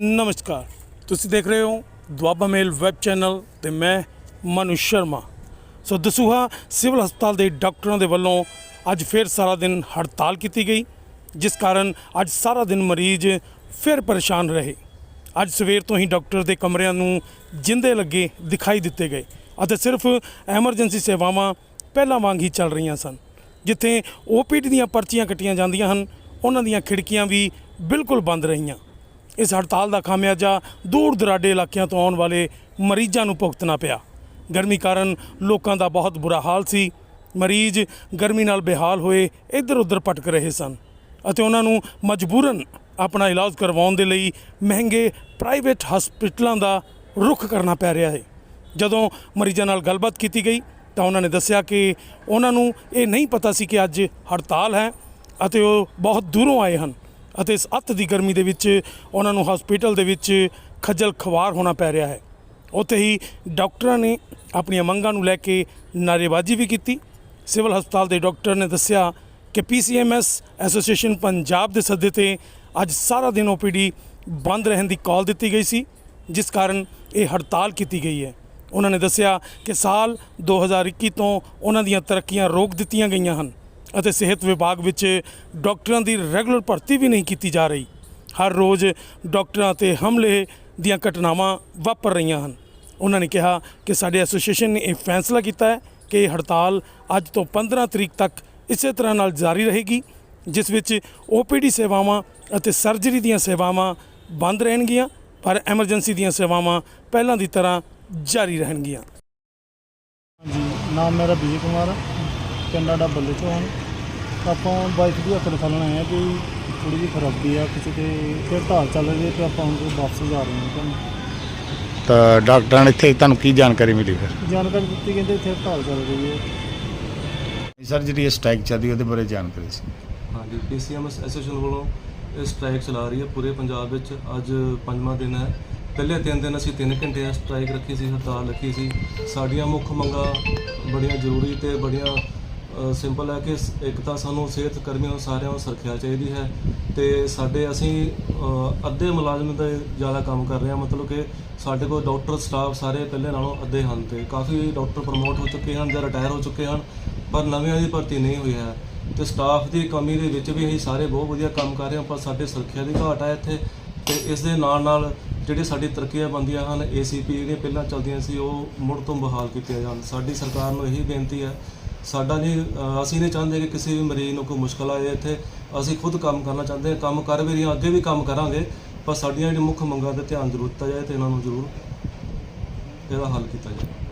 ਨਮਸਕਾਰ। ਤੁਸੀਂ ਦੇਖ ਰਹੇ ਹੋ ਦੁਆਬਾ ਮੇਲ ਵੈਬ ਚੈਨਲ ਤੇ ਮੈਂ ਮਨੂ ਸ਼ਰਮਾ। ਸੋ ਦਸੂਹਾ ਸਿਵਲ ਹਸਪਤਾਲ ਦੇ ਡਾਕਟਰਾਂ ਦੇ ਵੱਲੋਂ ਅੱਜ ਫਿਰ ਸਾਰਾ ਦਿਨ ਹੜਤਾਲ ਕੀਤੀ ਗਈ, ਜਿਸ ਕਾਰਨ ਅੱਜ ਸਾਰਾ ਦਿਨ ਮਰੀਜ਼ ਫਿਰ ਪਰੇਸ਼ਾਨ ਰਹੇ। ਅੱਜ ਸਵੇਰ ਤੋਂ ਹੀ ਡਾਕਟਰ ਦੇ ਕਮਰਿਆਂ ਨੂੰ ਜਿੰਦੇ ਲੱਗੇ ਦਿਖਾਈ ਦਿੱਤੇ ਗਏ ਅਤੇ ਸਿਰਫ ਐਮਰਜੈਂਸੀ ਸੇਵਾਵਾਂ ਪਹਿਲਾਂ ਵਾਂਗ ਹੀ ਚੱਲ ਰਹੀਆਂ ਸਨ, ਜਿੱਥੇ ਓਪੀਡੀ ਦੀਆਂ ਪਰਚੀਆਂ ਕੱਟੀਆਂ ਜਾਂਦੀਆਂ ਹਨ, ਉਹਨਾਂ ਦੀਆਂ ਖਿੜਕੀਆਂ ਵੀ ਬਿਲਕੁਲ ਬੰਦ ਰਹੀਆਂ। ਇਸ ਹੜਤਾਲ ਦਾ ਖਾਮਿਆਜਾ ਦੂਰ ਦਰਾਡੇ ਇਲਾਕਿਆਂ ਤੋਂ ਆਉਣ ਵਾਲੇ ਮਰੀਜ਼ਾਂ ਨੂੰ ਭੁਗਤਣਾ ਪਿਆ। ਗਰਮੀ ਕਾਰਨ ਲੋਕਾਂ ਦਾ ਬਹੁਤ ਬੁਰਾ ਹਾਲ ਸੀ। ਮਰੀਜ਼ ਗਰਮੀ ਨਾਲ ਬੇਹਾਲ ਹੋਏ ਇੱਧਰ ਉੱਧਰ ਭਟਕ ਰਹੇ ਸਨ ਅਤੇ ਉਹਨਾਂ ਨੂੰ ਮਜਬੂਰਨ ਆਪਣਾ ਇਲਾਜ ਕਰਵਾਉਣ ਦੇ ਲਈ ਮਹਿੰਗੇ ਪ੍ਰਾਈਵੇਟ ਹਸਪਤਾਲਾਂ ਦਾ ਰੁਖ ਕਰਨਾ ਪੈ ਰਿਹਾ ਹੈ। ਜਦੋਂ ਮਰੀਜ਼ਾਂ ਨਾਲ ਗੱਲਬਾਤ ਕੀਤੀ ਗਈ ਤਾਂ ਉਹਨਾਂ ਨੇ ਦੱਸਿਆ ਕਿ ਉਹਨਾਂ ਨੂੰ ਇਹ ਨਹੀਂ ਪਤਾ ਸੀ ਕਿ ਅੱਜ ਹੜਤਾਲ ਹੈ ਅਤੇ ਉਹ ਬਹੁਤ ਦੂਰੋਂ ਆਏ ਹਨ। ਅਤੇ ਇਸ ਅੱਤ ਦੀ ਗਰਮੀ ਦੇ ਵਿੱਚ ਉਹਨਾਂ ਨੂੰ ਹਸਪੀਟਲ ਦੇ ਵਿੱਚ ਖੱਜਲ ਖਵਾਰ ਹੋਣਾ ਪੈ ਰਿਹਾ ਹੈ। ਉੱਥੇ ਹੀ ਡਾਕਟਰਾਂ ਨੇ ਆਪਣੀਆਂ ਮੰਗਾਂ ਨੂੰ ਲੈ ਕੇ ਨਾਅਰੇਬਾਜ਼ੀ ਵੀ ਕੀਤੀ। ਸਿਵਲ ਹਸਪਤਾਲ ਦੇ ਡਾਕਟਰ ਨੇ ਦੱਸਿਆ ਕਿ ਪੀਸੀਐਮਐਸ ਐਸੋਸੀਏਸ਼ਨ ਪੰਜਾਬ ਦੇ ਸੱਦੇ ਤੇ ਅੱਜ ਸਾਰਾ ਦਿਨ ਓਪੀਡੀ ਬੰਦ ਰਹਿਣ ਦੀ ਕਾਲ ਦਿੱਤੀ ਗਈ ਸੀ, ਜਿਸ ਕਾਰਨ ਇਹ ਹੜਤਾਲ ਕੀਤੀ ਗਈ ਹੈ। ਉਹਨਾਂ ਨੇ ਦੱਸਿਆ ਕਿ ਸਾਲ 2021 ਤੋਂ ਉਹਨਾਂ ਦੀਆਂ ਤਰੱਕੀਆਂ ਰੋਕ ਦਿੱਤੀਆਂ ਗਈਆਂ ਹਨ। ਅਤੇ ਸਿਹਤ ਵਿਭਾਗ ਵਿੱਚ ਡਾਕਟਰਾਂ ਦੀ ਰੈਗੂਲਰ ਭਰਤੀ ਵੀ ਨਹੀਂ ਕੀਤੀ ਜਾ ਰਹੀ। ਹਰ ਰੋਜ਼ ਡਾਕਟਰਾਂ ਤੇ ਹਮਲੇ ਦੀਆਂ ਘਟਨਾਵਾਂ ਵਾਪਰ ਰਹੀਆਂ ਹਨ। ਉਹਨਾਂ ਨੇ ਕਿਹਾ ਕਿ ਸਾਡੇ ਐਸੋਸੀਏਸ਼ਨ ਨੇ ਇਹ ਫੈਸਲਾ ਕੀਤਾ ਹੈ ਕਿ ਇਹ ਹੜਤਾਲ ਅੱਜ ਤੋਂ 15 ਤਰੀਕ ਤੱਕ ਇਸੇ ਤਰ੍ਹਾਂ ਨਾਲ ਜਾਰੀ ਰਹੇਗੀ ਜਿਸ ਵਿੱਚ ਓਪੀਡੀ ਸੇਵਾਵਾਂ ਅਤੇ ਸਰਜਰੀ ਦੀਆਂ ਸੇਵਾਵਾਂ ਬੰਦ ਰਹਿਣਗੀਆਂ ਪਰ ਐਮਰਜੈਂਸੀ ਦੀਆਂ ਸੇਵਾਵਾਂ ਪਹਿਲਾਂ ਦੀ ਤਰ੍ਹਾਂ ਜਾਰੀ ਰਹਿਣਗੀਆਂ। ਜੀ ਨਾਮ ਮੇਰਾ ਵਿਜੇ ਕੁਮਾਰ ਆ, ਪਿੰਡ ਸਾਡਾ ਬੱਲੇ ਚੋਂ ਆਪਾਂ ਬਾਈਕ ਦੀ ਹੱਥ ਦਿਖਾਉਣ ਆਏ ਆ ਕਿ ਥੋੜੀ ਜਿਹੀ ਖਰਾਬੀ ਆ ਕਿਸੇ ਤੇ ਫਿਰ ਢਾਲ ਚੱਲ ਰਹੀ ਹੈ ਤੇ ਆਪਾਂ ਹੁਣ ਵਾਪਸ ਜਾ ਰਹੇ ਹਾਂ ਤੁਹਾਨੂੰ। ਤਾਂ ਡਾਕਟਰਾਂ ਨੇ ਇੱਥੇ ਤੁਹਾਨੂੰ ਕੀ ਜਾਣਕਾਰੀ ਮਿਲੀ ਫਿਰ? ਜਾਣਕਾਰੀ ਦਿੱਤੀ ਕਹਿੰਦੇ ਇੱਥੇ ਢਾਲ ਚੱਲ ਰਹੀ ਹੈ। ਸਰ ਜਿਹੜੀ ਸਟ੍ਰਾਈਕ ਚੱਲਦੀ ਉਹਦੇ ਬਾਰੇ ਜਾਣਕਾਰੀ ਸੀ। ਹਾਂਜੀ ਪੀਸੀਐਮਐਸ ਐਸੋਸੀਏਸ਼ਨ ਵੱਲੋਂ ਇਹ ਸਟ੍ਰਾਈਕ ਚਲਾ ਰਹੀ ਹੈ ਪੂਰੇ ਪੰਜਾਬ ਵਿੱਚ। ਅੱਜ ਪੰਜਵਾਂ ਦਿਨ ਹੈ। ਪਹਿਲੇ ਤਿੰਨ ਦਿਨ ਅਸੀਂ 3 ਘੰਟੇ ਸਟ੍ਰਾਈਕ ਰੱਖੀ ਸੀ ਹੜਤਾਲ ਰੱਖੀ ਸੀ। ਸਾਡੀਆਂ ਮੁੱਖ ਮੰਗਾਂ ਬੜੀਆਂ ਜ਼ਰੂਰੀ ਤੇ ਬੜੀਆਂ ਸਿੰਪਲ ਹੈ ਕਿ ਇੱਕ ਤਾਂ ਸਾਨੂੰ ਸਿਹਤ ਕਰਮੀਆਂ ਨੂੰ ਸਾਰਿਆਂ ਨੂੰ ਸੁਰੱਖਿਆ ਚਾਹੀਦੀ ਹੈ ਤੇ ਸਾਡੇ ਅਸੀਂ ਅੱਧੇ ਮੁਲਾਜ਼ਮ ਦਾ ਜ਼ਿਆਦਾ ਕੰਮ ਕਰ ਰਹੇ ਹਾਂ, ਮਤਲਬ ਕਿ ਸਾਡੇ ਕੋਲ ਡਾਕਟਰ, ਸਟਾਫ ਸਾਰੇ ਪਹਿਲੇ ਨਾਲੋਂ ਅੱਧੇ ਹਨ ਤੇ ਕਾਫੀ ਡਾਕਟਰ ਪ੍ਰਮੋਟ ਹੋ ਚੁੱਕੇ ਹਨ ਜਾਂ ਰਿਟਾਇਰ ਹੋ ਚੁੱਕੇ ਹਨ, ਪਰ ਨਵਿਆਂ ਦੀ ਭਰਤੀ ਨਹੀਂ ਹੋਈ ਹੈ ਤੇ ਸਟਾਫ ਦੀ ਕਮੀ ਦੇ ਵਿੱਚ ਵੀ ਅਸੀਂ ਸਾਰੇ ਬਹੁਤ ਵਧੀਆ ਕੰਮ ਕਰ ਰਹੇ ਹਾਂ, ਪਰ ਸਾਡੇ ਸੁਰੱਖਿਆ ਦੀ ਘਾਟ ਹੈ ਇੱਥੇ ਤੇ ਇਸ ਦੇ ਨਾਲ ਨਾਲ ਜਿਹੜੀ ਸਾਡੀ ਤਰੱਕੀਆਂ ਬੰਦੀਆਂ ਹਨ ਏਸੀਪੀ ਜਿਹੜੀਆਂ ਪਹਿਲਾਂ ਚੱਲਦੀਆਂ ਸੀ, ਉਹ ਮੁੜ ਤੋਂ ਬਹਾਲ ਕੀਤੀਆਂ ਜਾਣ। ਸਾਡੀ ਸਰਕਾਰ ਨੂੰ ਇਹੀ ਬੇਨਤੀ ਹੈ ਸਾਡਾ ਨਹੀਂ ਅਸੀਂ ਨਹੀਂ ਚਾਹੁੰਦੇ ਕਿ ਕਿਸੇ ਵੀ ਮਰੀਜ਼ ਨੂੰ ਕੋਈ ਮੁਸ਼ਕਲ ਆਏ ਇੱਥੇ। ਅਸੀਂ ਖੁਦ ਕੰਮ ਕਰਨਾ ਚਾਹੁੰਦੇ ਹਾਂ, ਕੰਮ ਕਰ ਵੀ ਰਹੇ ਹਾਂ ਅੱਗੇ ਵੀ ਕੰਮ ਕਰਾਂਗੇ, ਪਰ ਸਾਡੀਆਂ ਜਿਹੜੀਆਂ ਮੁੱਖ ਮੰਗਾਂ ਤੇ ਧਿਆਨ ਜ਼ਰੂਰ ਦਿੱਤਾ ਜਾਏ ਤੇ ਇਹਨਾਂ ਨੂੰ ਜ਼ਰੂਰ ਇਹਦਾ ਹੱਲ ਕੀਤਾ ਜਾਏ।